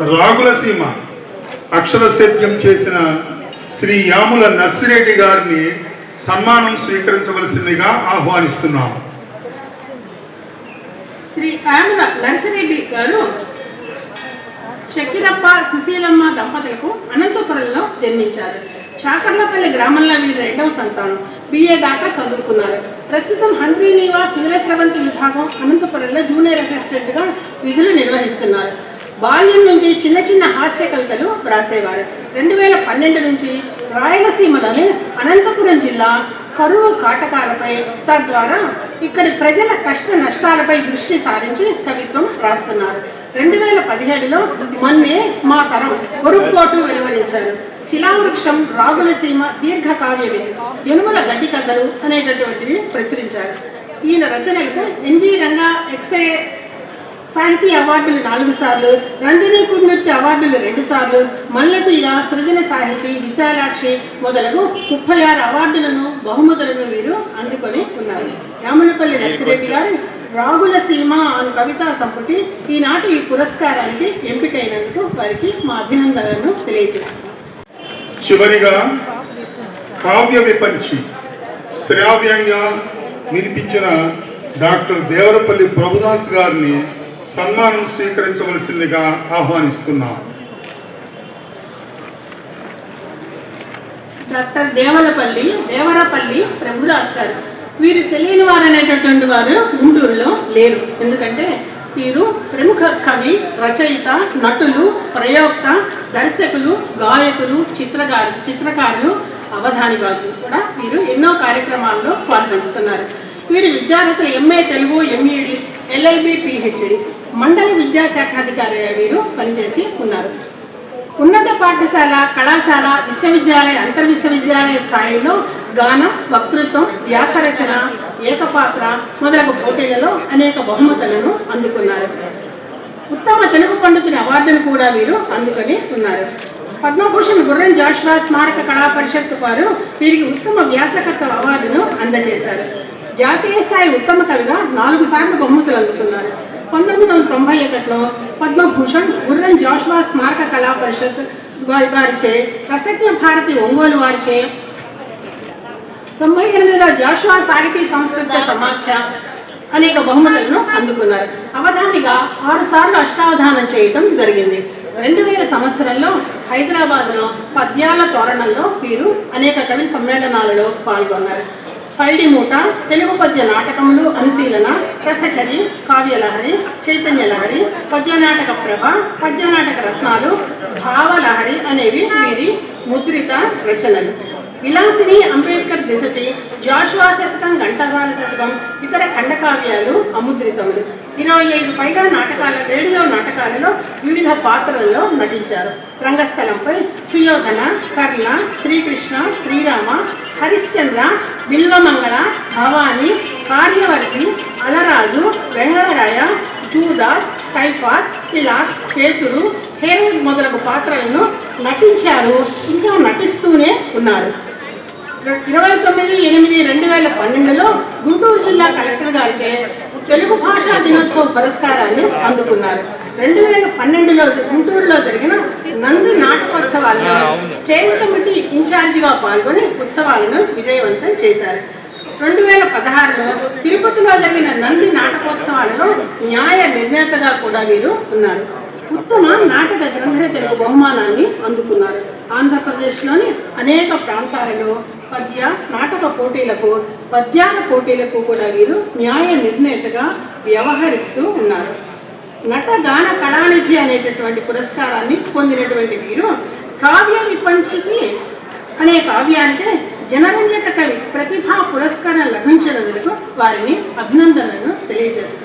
రాగులసీమ అక్షర సేద్యం చేసిన శ్రీ యాముల నర్సిరెడ్డి గారిని సన్మానం స్వీకరించవలసిందిగా ఆహ్వానిస్తున్నాము శ్రీ యాముల నర్సిరెడ్డి గారు చక్కిరప్ప సుశీలమ్మ దంపతులకు అనంతపురంలో జన్మించారు. చాకర్లపల్లి గ్రామంలో వీరి రెండవ సంతానం. బిఏ దాకా చదువుకున్నారు. ప్రస్తుతం హంద్రీ నివాస్ వీరస్రవంతి విభాగం అనంతపురంలో జూనియర్ అసిస్టెంట్గా విధులు నిర్వహిస్తున్నారు. బాల్యం నుంచి చిన్న చిన్న హాస్య కవితలు వ్రాసేవారు. రెండు వేల పన్నెండు నుంచి రాయలసీమలోని అనంతపురం జిల్లా కరువు కాటకాలపై తద్వారా ఇక్కడి ప్రజల కష్ట నష్టాలపై దృష్టి సారించి కవిత్వం రాస్తున్నారు. రెండు వేల పదిహేడులో మొన్నే మా తరం ఒరుక్కోటు వెలువరించారు. శిలావృక్షం రాగులసీమ దీర్ఘకావ్యవి ఎనుమల గడ్డి కథలు అనేటటువంటివి ప్రచురించారు. ఈయన రచనలకు ఎన్జి రంగా ఎక్స్రే సాహితీ అవార్డులు నాలుగు సార్లు రంజనీ కుర్నృత్య అవార్డులు రెండు సార్లు మల్లెతీయ సృజన సాహితీ విశాలాక్షి మొదలగు ముప్పై ఆరు అవార్డులను బహుమతులను వీరు అందుకొని ఉన్నారు. రామనపల్లి నర్సిరెడ్డి గారు రాగుల సీమ అను కవితా సంపుటి ఈనాటి ఈ పురస్కారానికి ఎంపికైనందుకు వారికి మా అభినందనలను తెలియజేస్తున్నాం. చివరిగా కావ్య విపంచి శ్రావ్యంగా వినిపించిన డాక్టర్ దేవరపల్లి ప్రభుదాస్ గారిని సన్మానం స్వీకరించవలసిందిగా ఆహ్వానిస్తున్నాం. డాక్టర్ దేవలపల్లి దేవరపల్లి ప్రభుదాస్ గారు. వీరు తెలియని వారు అనేటటువంటి వారు గుంటూరులో లేరు. ఎందుకంటే వీరు ప్రముఖ కవి రచయిత నటులు ప్రయోక్త దర్శకులు గాయకులు చిత్రకారు చిత్రకారులు అవధానివాదులు కూడా వీరు ఎన్నో కార్యక్రమాల్లో పాల్పంచుతున్నారు వీరు విద్యార్థులు MA Telugu MEd LLB PhD మండల విద్యాశాఖాధికారి వీరు పనిచేసి ఉన్నారు. ఉన్నత పాఠశాల కళాశాల విశ్వవిద్యాలయ అంతర్ విశ్వవిద్యాలయ స్థాయిలో గానం వక్తృత్వం వ్యాసరచన ఏకపాత్ర మొదలగు పోటీలలో అనేక బహుమతులను అందుకున్నారు. ఉత్తమ తెలుగు పండితుని అవార్డును కూడా వీరు అందుకొని ఉన్నారు. పద్మభూషణ్ గుర్రం జాషువా స్మారక కళా పరిషత్ వారు వీరికి ఉత్తమ వ్యాసకర్త అవార్డును అందజేశారు. జాతీయ స్థాయి ఉత్తమ కవిగా నాలుగు సార్లు బహుమతులు అందుకున్నారు పంతొమ్మిది వందల తొంభై ఒకటిలో పద్మభూషణ్ గుర్రం జాషువా స్మారక కళా పరిషత్ వారి వారిచే ప్రసక్య భారతి ఒంగోలు వారిచే. తొంభై ఎనిమిదిలో జాషువా సాహితీ సంస్కృత సమాఖ్య అనేక బహుమతులను అందుకున్నారు. అవధానిగా ఆరు సార్లు అష్టావధానం చేయటం జరిగింది. రెండు వేల సంవత్సరంలో హైదరాబాద్లో పద్యాల తోరణంలో వీరు అనేక కవి సమ్మేళనాలలో పాల్గొన్నారు. పైడి మూట తెలుగు పద్య నాటకములు అనుశీలన రసచరి కావ్యలహరి చైతన్యలహరి పద్యనాటక ప్రభ పద్యనాటక రత్నాలు భావలహరి అనేవి వీరి ముద్రిత రచనలు. విలాసిని అంబేద్కర్ దిశటి జాషువా శతకం ఘంటసాల శతకం ఇతర ఖండకావ్యాలు అముద్రితములు. ఇరవై ఐదు పైగా నాటకాల రేడియో నాటకాలలో వివిధ పాత్రల్లో నటించారు. రంగస్థలంపై సుయోధన కర్ణ శ్రీకృష్ణ శ్రీరామ హరిశ్చంద్ర బిల్వమంగళ భవాని కార్యవర్తి అలరాజు వెంగళరాయ జూదాస్ కైఫాస్ ఇలా కేతురు హే మొదలగు పాత్రలను నటించారు. ఇంకా నటిస్తూనే ఉన్నారు. ఇరవై తొమ్మిది ఎనిమిది రెండు వేల పన్నెండులో గుంటూరు జిల్లా కలెక్టర్ గారిచే తెలుగు భాషా దినోత్సవ పురస్కారాన్ని అందుకున్నారు. రెండు వేల పన్నెండులో గుంటూరులో జరిగిన నంది నాటకోత్సవాల్లో స్టేట్ కమిటీ ఇన్ఛార్జిగా పాల్గొని ఉత్సవాలను విజయవంతం చేశారు. రెండు వేల పదహారులో తిరుపతిలో జరిగిన నంది నాటకోత్సవాలలో న్యాయ నిర్ణేతగా కూడా వీరు ఉన్నారు. ఉత్తమ నాటక గ్రంథరచనకు బహుమానాన్ని అందుకున్నారు. ఆంధ్రప్రదేశ్లోని అనేక ప్రాంతాలలో పద్య నాటక పోటీలకు పద్యాల పోటీలకు కూడా వీరు న్యాయ నిర్ణేతగా వ్యవహరిస్తూ ఉన్నారు. నట గాన కళానిధి అనేటటువంటి పురస్కారాన్ని పొందినటువంటి వీరు కావ్య విపంచికి అనే కావ్యానికి జనరంజక కవి ప్రతిభా పురస్కారం లభించినందుకు వారిని అభినందనలను తెలియజేస్తారు